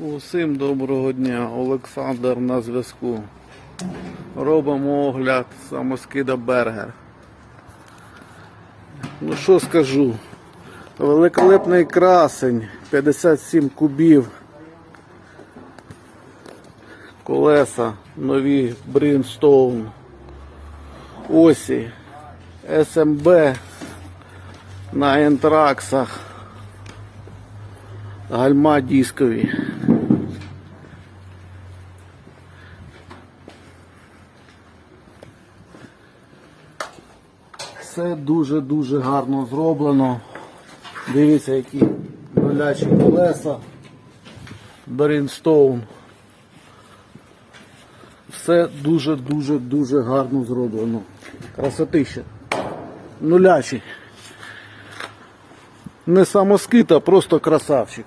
Усім доброго дня, Олександр на зв'язку. Робимо огляд самоскида Бергер. Ну що скажу? Великолепний красень, 57 кубів. Колеса, нові Brimstone. Осі, СМБ на ентраксах. Гальма дискові. Все дуже-дуже гарно зроблено. Дивіться, які болячі колеса. Брінстоун. Все дуже-дуже-дуже гарно зроблено. Красотища. Нулячі. Не самоскит, а просто красавчик.